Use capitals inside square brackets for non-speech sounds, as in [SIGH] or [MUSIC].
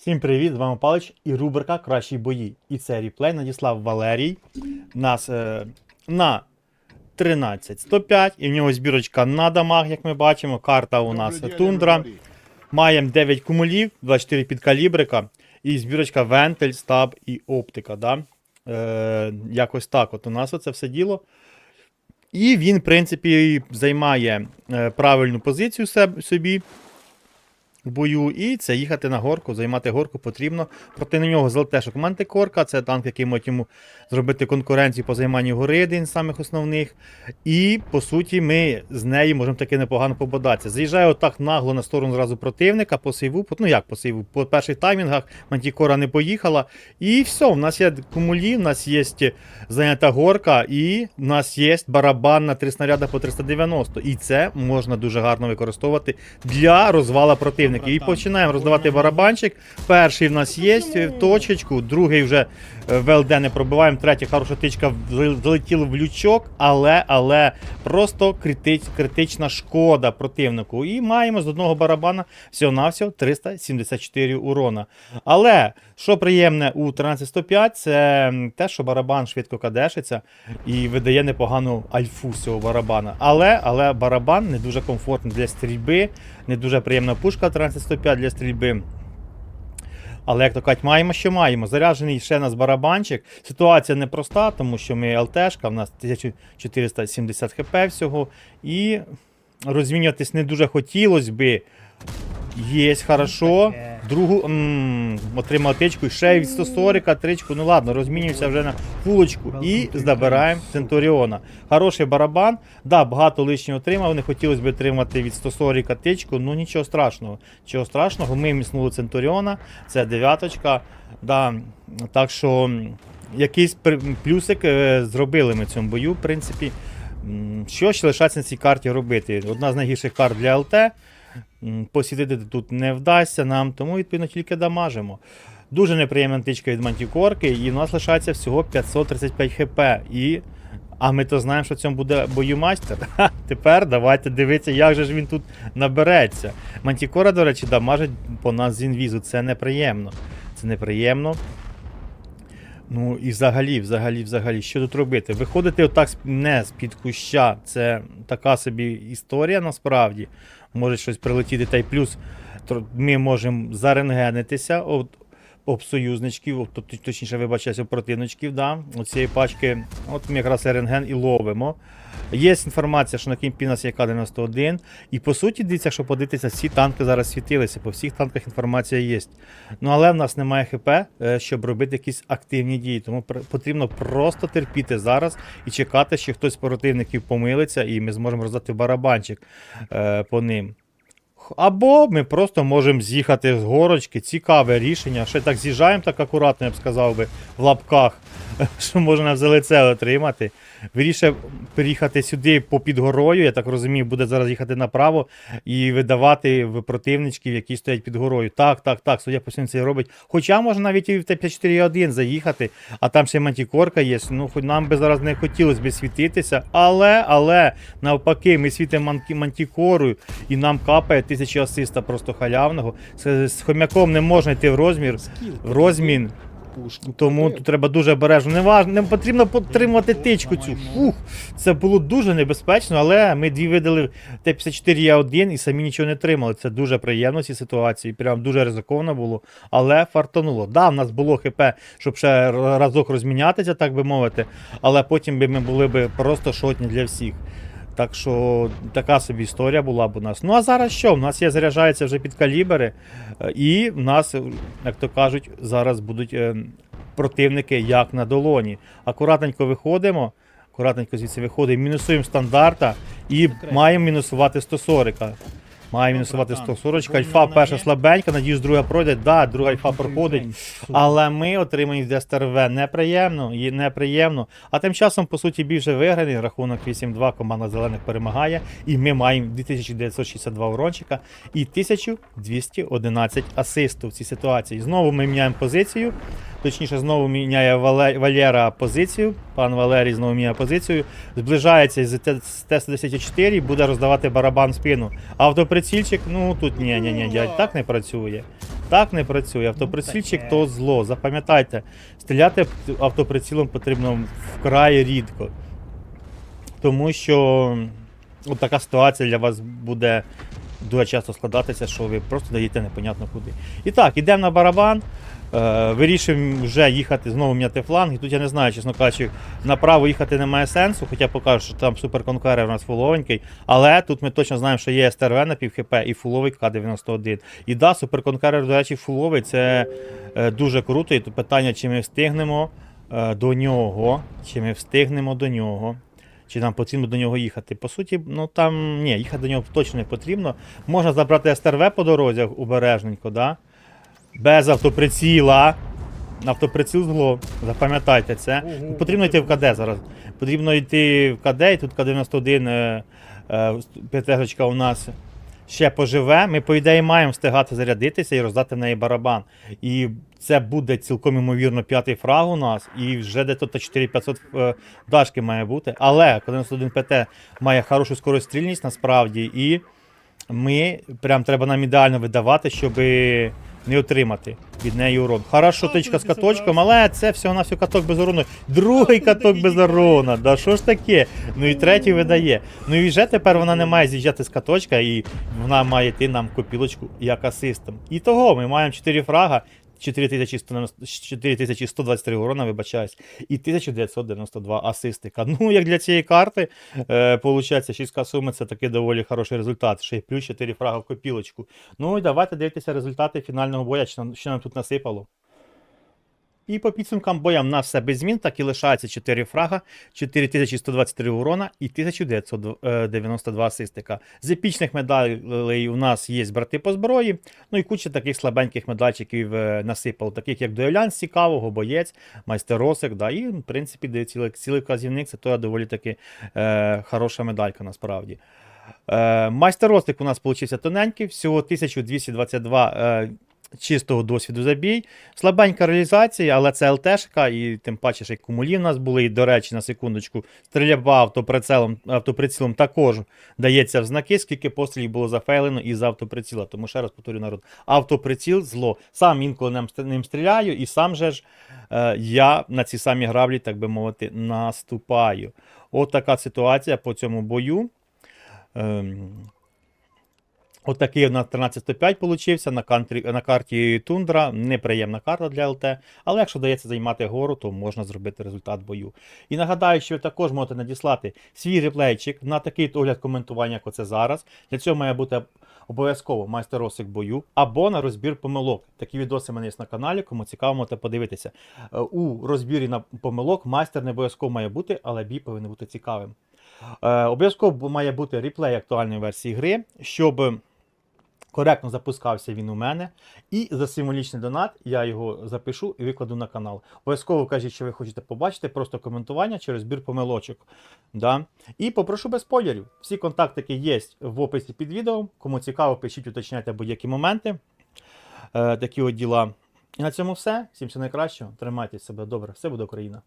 Всім привіт, з вами Палич і рубрика Кращі бої. І це реплей надіслав Валерій. Нас е, на 13.105, і в нього збірочка на дамаг, як ми бачимо. Карта у нас тундра. Маємо 9 кумулів, 24 підкалібрика, і збірочка вентиль, стаб і оптика. Да? Е, якось так. От у нас оце все діло. І він, в принципі, займає е, правильну позицію собі в бою, і це їхати на горку, займати горку потрібно. Проти нього золотешок мантикорка, це танк, який може йому зробити конкуренцію по займанню гори, один з самих основних. І по суті, ми з нею можемо таки непогано пободатися. Заїжджає отак нагло на сторону зразу противника по сейву. Ну як по сейву? По перших таймінгах мантікора не поїхала. І все, в нас є кумулі, в нас є зайнята горка, і в нас є барабан на три снаряди по 390. І це можна дуже гарно використовувати для розвала противника. І починаємо роздавати барабанчик. Перший в нас є в точечку, другий вже е, в ЛД не пробиваємо, третя хороша тичка залетіла в лючок, але, але просто критич, критична шкода противнику. І маємо з одного барабана всього-навсього 374 урона. Але що приємне у 13105, це те, що барабан швидко кадешиться і видає непогану альфу з цього барабана. Але, але барабан не дуже комфортний для стрільби, не дуже приємна пушка 13105 для стрільби. Але як то кажуть, маємо, що маємо. Заряджений ще нас барабанчик. Ситуація непроста, тому що ми ЛТшка, в нас 1470 хп всього. І розмінюватись не дуже хотілося би. Є, хорошо. Другу м, отримав тичку, і ще від 140 тричку. Ну ладно, розмінюємося вже на фулочку і забираємо Центуріона. Хороший барабан. Да, багато лишнього отримав. Не хотілося б отримати від 140 тичку. Ну нічого страшного. Нічого страшного. Ми міснули Центуріона. Це дев'яточка. Да, так що якийсь плюсик е, зробили ми в цьому бою, в принципі. Що ще лишається на цій карті робити? Одна з найгірших карт для ЛТ. Посідити тут не вдасться нам, тому відповідно тільки дамажимо. Дуже неприємна тичка від мантікорки, і в нас лишається всього 535 хп. І... А ми то знаємо, що в цьому буде боюмастер. [LAUGHS] Тепер давайте дивитися, як же ж він тут набереться. Мантікора, до речі, дамажить по нас з інвізу. Це неприємно. Це неприємно. Ну і взагалі, взагалі, взагалі, що тут робити? Виходити отак не з-під куща, це така собі історія насправді. Може щось прилетіти, та й плюс ми можемо зарентгенитися об, об союзничків, об, точніше, вибачаюся, противничків, да, Оцієї пачки. От ми якраз рентген і ловимо. Є інформація, що на кімпі у нас є К-91. І по суті, дивіться, якщо подивитися, всі танки зараз світилися, по всіх танках інформація є. Ну але в нас немає ХП, е, щоб робити якісь активні дії. Тому потрібно просто терпіти зараз і чекати, що хтось з противників помилиться, і ми зможемо роздати барабанчик е, по ним. Або ми просто можемо з'їхати з горочки. Цікаве рішення. Ще так з'їжджаємо так акуратно, я б сказав би, в лапках, [LAUGHS] що можна в лице отримати. Вирішив переїхати сюди попід горою. Я так розумію, буде зараз їхати направо і видавати в противничків, які стоять під горою. Так, так, так, суддя постійно це робить. Хоча можна навіть і в Т-54-1 заїхати, а там ще мантікорка є. Ну, хоч нам би зараз не хотілося б світитися, але, але навпаки, ми світимо мантікорою і нам капає тисячі асиста просто халявного. З хомяком не можна йти в розмір, в розмін. Пушку. Тому тут треба дуже обережно. Не, важ... не потрібно потримувати тичку цю. Фух, це було дуже небезпечно, але ми дві видали Т-54А1 і самі нічого не тримали. Це дуже приємно в цій ситуації. Прям дуже ризиковано було, але фартануло. Да, в нас було ХП, щоб ще разок розмінятися, так би мовити, але потім би ми були б просто шотні для всіх. Так що така собі історія була б у нас. Ну а зараз що? У нас є заряджаються вже під калібри, е, і в нас, е, як то кажуть, зараз будуть е, противники як на долоні. Акуратненько виходимо, акуратненько звідси виходимо, мінусуємо стандарта і маємо мінусувати 140. Маємо мінусувати 140. Альфа перша слабенька, надіюсь, друга пройде. Да, друга альфа проходить. Але ми отримаємо від СТРВ неприємно і неприємно. А тим часом, по суті, більше виграний. Рахунок 8-2, команда зелених перемагає. І ми маємо 2962 урончика і 1211 асисту в цій ситуації. Знову ми міняємо позицію. Точніше, знову міняє Валера позицію. Пан Валерій знову міняє позицію. Зближається з Т- з Т-154 і буде роздавати барабан в спину. Автоприцільчик, ну тут ні, ні, ні, дядь, так не працює. Так не працює. Автоприцільчик то зло. Запам'ятайте, стріляти автоприцілом потрібно вкрай рідко. Тому що от така ситуація для вас буде дуже часто складатися, що ви просто даєте непонятно куди. І так, ідемо на барабан. Е, вирішуємо вже їхати знову міняти фланг. І тут я не знаю, чесно кажучи, направо їхати немає сенсу, хоча покажу, що там суперконкурер у нас фуловенький. Але тут ми точно знаємо, що є СТРВ на пів хп і фуловий К-91. І да, суперконкурер, до речі, фуловий це е, дуже круто. І тут питання, чи ми встигнемо е, до нього, чи ми встигнемо до нього. Чи нам потрібно до нього їхати? По суті, ну там ні, їхати до нього точно не потрібно. Можна забрати СТРВ по дорозі обережненько, да? без автоприціла. Автоприціл зло, запам'ятайте це. Угу. Потрібно йти в КД зараз. Потрібно йти в КД, і тут К-91 е, е, п'ятежечка у нас ще поживе. Ми, по ідеї, маємо встигати зарядитися і роздати в неї барабан. І це буде цілком ймовірно п'ятий фраг у нас, і вже де то 4500 е, дашки має бути. Але К-91 ПТ має хорошу скорострільність насправді, і ми прям треба нам ідеально видавати, щоб не отримати від неї урон. Хорошо, тичка з каточком, але це всього на всю каток без урону. Другий каток без урона. Да що ж таке? Ну і третій видає. Ну і вже тепер вона не має з'їжджати з каточка, і вона має йти нам копілочку як асистом. І того ми маємо 4 фрага. 4190 4123 урона, вибачаюсь, і 1992 асистика. Ну, як для цієї карти, е, получається, 6 суми це таки доволі хороший результат. Ще й плюс 4 фрага в копілочку. Ну і давайте дивитися результати фінального боя, що нам тут насипало. І по підсумкам боя в нас все без змін, так і лишається 4 фрага, 4123 урона і 1992 асистика. З епічних медалей у нас є брати по зброї, ну і куча таких слабеньких медальчиків е, насипало, таких як дуелян цікавого, боєць, майстеросик. Да, і, в принципі, цілий, цілий вказівник це то доволі таки е, хороша медалька насправді. Е, майстеростик у нас получився тоненький, всього 1222 е, чистого досвіду забій. Слабенька реалізація, але це ЛТшка, і тим паче, що кумулі в нас були. І, до речі, на секундочку, стрільба автоприцелом, автоприцілом також дається в знаки, скільки пострілів було зафейлено із автоприціла. Тому ще раз повторю народ, автоприціл зло. Сам інколи ним, стріляю, і сам же ж е, я на ці самі граблі, так би мовити, наступаю. От така ситуація по цьому бою. Ем, От у нас 1305 получився на, кантрі, на карті Тундра. Неприємна карта для ЛТ. Але якщо вдається займати гору, то можна зробити результат бою. І нагадаю, що ви також можете надіслати свій реплейчик на такий огляд коментування, як оце зараз. Для цього має бути обов'язково майстеросик бою або на розбір помилок. Такі відоси в мене є на каналі, кому цікаво, можете подивитися. Е, У розбірі на помилок майстер не обов'язково має бути, але бій повинен бути цікавим. Е, Обов'язково має бути реплей актуальної версії гри, щоб коректно запускався він у мене. І за символічний донат я його запишу і викладу на канал. Обов'язково кажіть, що ви хочете побачити, просто коментування через збір помилочок. Да? І попрошу без спойлерів. Всі контактики є в описі під відео. Кому цікаво, пишіть, уточняйте будь-які моменти. Е, такі от діла. І на цьому все. Всім все найкращого. Тримайтесь себе добре. Все буде Україна.